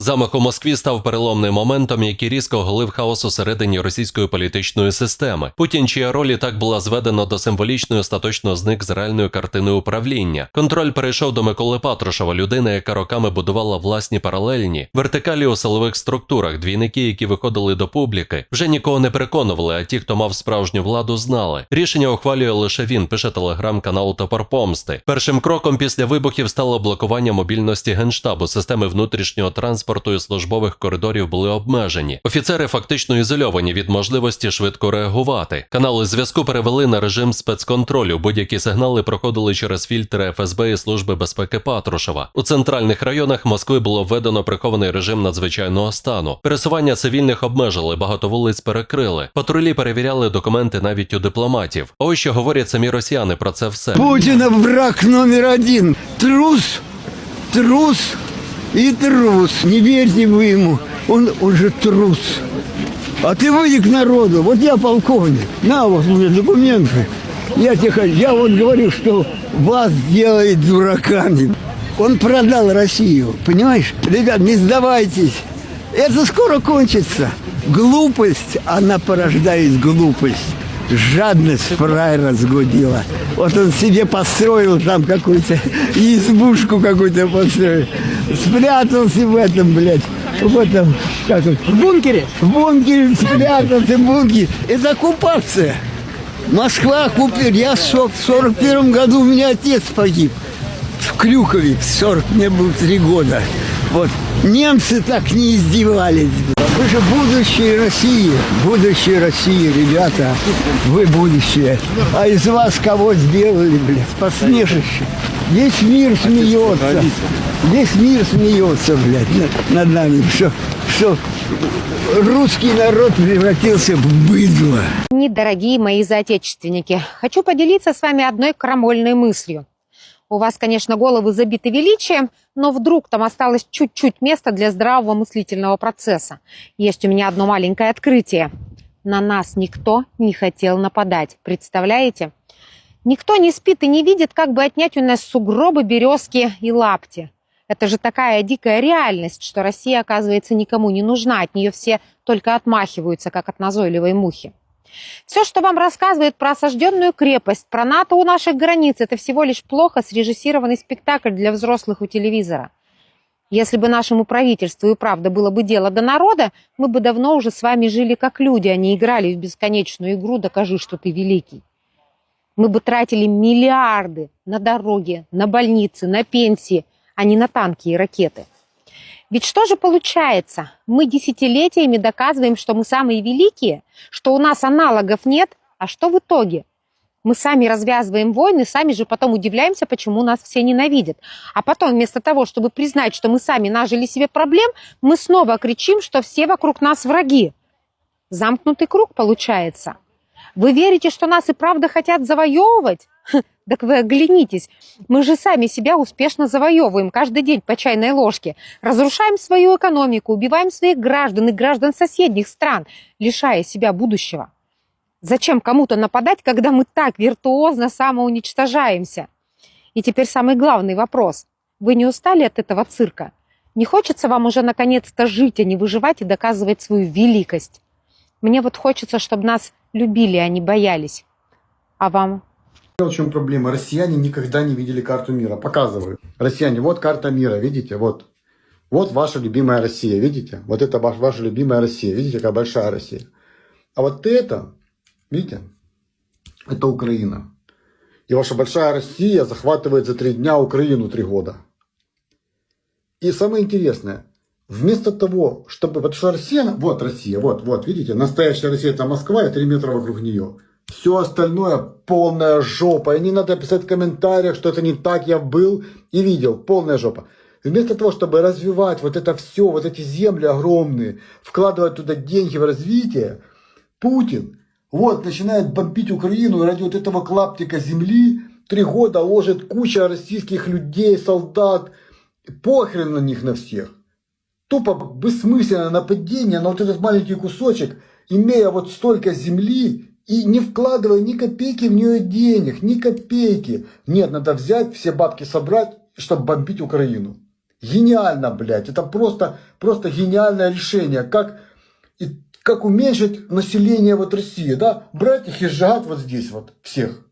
Замах у Москві став переломним моментом, який різко оголив хаос усередині російської політичної системи. Путін, чия роль і так була зведена до символічної, остаточно зник з реальної картини управління. Контроль перейшов до Миколи Патрушева, людина, яка роками будувала власні паралельні вертикалі у силових структурах. Двійники, які виходили до публіки, вже нікого не переконували. А ті, хто мав справжню владу, знали. Рішення ухвалює лише він. Пише телеграм-канал Топор Помсти. Першим кроком після вибухів стало блокування мобільності генштабу. Системи внутрішнього транспорту і службових коридорів були обмежені. Офіцери фактично ізольовані від можливості швидко реагувати. Канали зв'язку перевели на режим спецконтролю. Будь-які сигнали проходили через фільтри ФСБ і служби безпеки Патрушева. У центральних районах Москви було введено прихований режим надзвичайного стану. Пересування цивільних обмежили, багато вулиць перекрили. Патрулі перевіряли документи навіть у дипломатів. Ось що говорять самі росіяни про це все. Путина враг номер один. Трус, трус и трус. Не верьте вы ему. Он, он же трус. А ты выйди к народу. Вот я полковник. На вот меня документы. Я тебе я вот говорю, что вас делает дураками. Он продал Россию, понимаешь? Ребят, не сдавайтесь. Это скоро кончится. Глупость, она порождает глупость. Жадность фраера сгодила. Вот он себе построил там какую-то избушку какую-то построил. Спрятался в этом, блядь, в этом, как это, В бункере? в бункере спрятался, в бункере. Это оккупация. Москва оккупирует. Я в сор- в 41 году у меня отец погиб. В Крюкове. В 40 мне было три года. Вот. Немцы так не издевались. Вы же будущее России. Будущее России, ребята. Вы будущее. А из вас кого сделали, блядь? Посмешище. Весь мир смеется. Весь мир смеется, блядь, над- нами. Что, что русский народ превратился в быдло. Недорогие мои соотечественники, хочу поделиться с вами одной крамольной мыслью. У вас, конечно, головы забиты величием, но вдруг там осталось чуть-чуть места для здравого мыслительного процесса. Есть у меня одно маленькое открытие. На нас никто не хотел нападать, представляете? Никто не спит и не видит, как бы отнять у нас сугробы, березки и лапти. Это же такая дикая реальность, что Россия, оказывается, никому не нужна. От нее все только отмахиваются, как от назойливой мухи. Все, что вам рассказывают про осажденную крепость, про НАТО у наших границ, это всего лишь плохо срежиссированный спектакль для взрослых у телевизора. Если бы нашему правительству и правда было бы дело до народа, мы бы давно уже с вами жили как люди, а не играли в бесконечную игру «Докажи, что ты великий». Мы бы тратили миллиарды на дороги, на больницы, на пенсии, а не на танки и ракеты. Ведь что же получается? Мы десятилетиями доказываем, что мы самые великие, что у нас аналогов нет, а что в итоге? Мы сами развязываем войны, сами же потом удивляемся, почему нас все ненавидят. А потом вместо того, чтобы признать, что мы сами нажили себе проблем, мы снова кричим, что все вокруг нас враги. Замкнутый круг получается. Вы верите, что нас и правда хотят завоевывать? Так вы оглянитесь. Мы же сами себя успешно завоевываем каждый день по чайной ложке. Разрушаем свою экономику, убиваем своих граждан и граждан соседних стран, лишая себя будущего. Зачем кому-то нападать, когда мы так виртуозно самоуничтожаемся? И теперь самый главный вопрос. Вы не устали от этого цирка? Не хочется вам уже наконец-то жить, а не выживать и доказывать свою великость? Мне вот хочется, чтобы нас любили, а не боялись. А вам? В чем проблема? Россияне никогда не видели карту мира. Показываю. Россияне, вот карта мира, видите? Вот. Вот ваша любимая Россия, видите? Вот это ваш- ваша любимая Россия. Видите, какая большая Россия. А вот это, видите, это Украина. И ваша большая Россия захватывает за три дня Украину три года. И самое интересное, вместо того, чтобы... Потому что Россия, вот Россия, вот, вот, видите, настоящая Россия это Москва и три метра вокруг нее. Все остальное полная жопа. И не надо писать в комментариях, что это не так, я был и видел. Полная жопа. Вместо того, чтобы развивать вот это все, вот эти земли огромные, вкладывать туда деньги в развитие, Путин вот начинает бомбить Украину ради вот этого клаптика земли три года ложит куча российских людей, солдат. Похрен на них на всех. Тупо бессмысленное нападение на вот этот маленький кусочек, имея вот столько земли и не вкладывая ни копейки в нее денег, ни копейки. Нет, надо взять, все бабки собрать, чтобы бомбить Украину. Гениально, блядь. Это просто, просто гениальное решение. Как, как уменьшить население вот России, да? Брать их и сжигать вот здесь вот всех.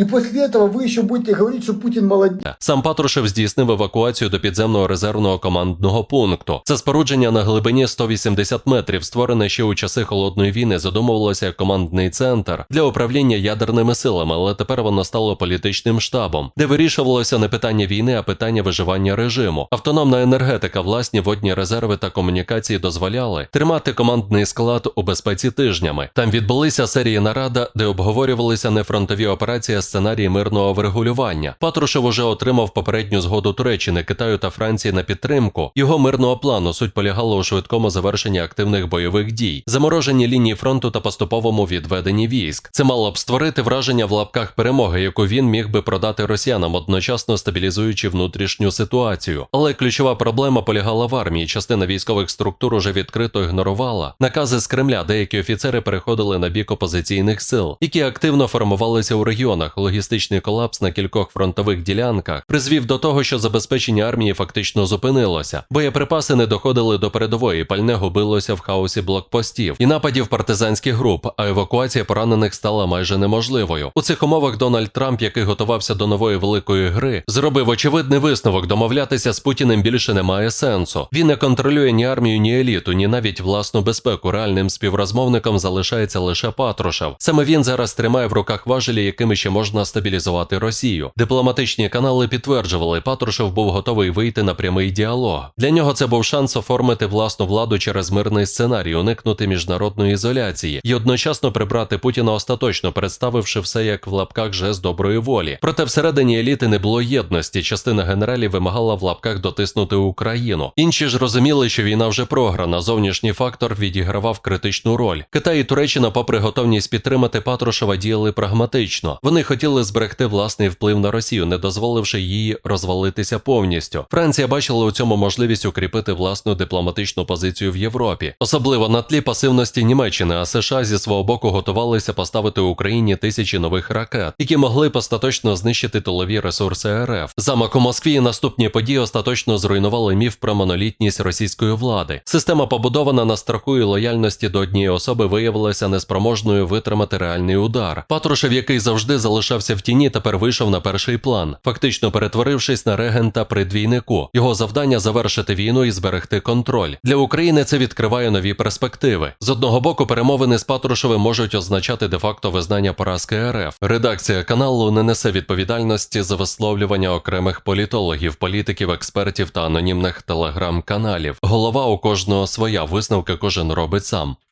И после этого вы еще будете говорить, что Путин молодец. Сам Патрушев здійснив евакуацію до підземного резервного командного пункту. Це спорудження на глибині 180 метрів, створене ще у часи холодної війни, задумувалося як командний центр для управління ядерними силами, але тепер воно стало політичним штабом, де вирішувалося не питання війни, а питання виживання режиму. Автономна енергетика, власні водні резерви та комунікації дозволяли тримати командний склад у безпеці тижнями. Там відбулися серії нарада, де обговорювалися нефронтові операції, а сценарії мирного врегулювання. Патрушев уже отримав попередню згоду Туреччини, Китаю та Франції на підтримку. Його мирного плану суть полягала у швидкому завершенні активних бойових дій, замороженні лінії фронту та поступовому відведенні військ. Це мало б створити враження в лапках перемоги, яку він міг би продати росіянам, одночасно стабілізуючи внутрішню ситуацію. Але ключова проблема полягала в армії. Частина військових структур уже відкрито ігнорувала накази з Кремля. Деякі офіцери переходили на бік опозиційних сил, які активно формувалися у регіонах. Логістичний колапс на кількох фронтових ділянках призвів до того, що забезпечення армії фактично зупинилося. Боєприпаси не доходили до передової, пальне губилося в хаосі блокпостів і нападів партизанських груп, а евакуація поранених стала майже неможливою. У цих умовах Дональд Трамп, який готувався до нової великої гри, зробив очевидний висновок: домовлятися з Путіним більше немає сенсу. Він не контролює ні армію, ні еліту, ні навіть власну безпеку. Реальним співрозмовником залишається лише Патрушев. Саме він зараз тримає в руках важелі, якими ще можна стабілізувати Росію. Дипломатичні канали підтверджували, Патрушев був готовий вийти на прямий діалог. Для нього це був шанс оформити власну владу через мирний сценарій, уникнути міжнародної ізоляції і одночасно прибрати Путіна остаточно, представивши все як в лапках жест доброї волі. Проте всередині еліти не було єдності. Частина генералів вимагала в лапках дотиснути Україну. Інші ж розуміли, що війна вже програна. Зовнішній фактор відігравав критичну роль. Китай і Туреччина, попри готовність підтримати Патрушева, діяли прагматично. Вони хотіли зберегти власний вплив на Росію, не дозволивши її розвалитися повністю. Франція бачила у цьому можливість укріпити власну дипломатичну позицію в Європі, особливо на тлі пасивності Німеччини. А США зі свого боку готувалися поставити Україні тисячі нових ракет, які могли остаточно знищити тилові ресурси РФ. Замок у Москві і наступні події остаточно зруйнували міф про монолітність російської влади. Система, побудована на страху і лояльності до однієї особи, виявилася неспроможною витримати реальний удар. Патрушев, який завжди залишався в тіні, тепер вийшов на перший план, фактично перетворившись на регента при двійнику. Його завдання завершити війну і зберегти контроль. Для України це відкриває нові перспективи. З одного боку, перемовини з Патрушевим можуть означати де-факто визнання поразки РФ. Редакція каналу не несе відповідальності за висловлювання окремих політологів, політиків, експертів та анонімних телеграм-каналів. Голова у кожного своя висновки кожен робить сам.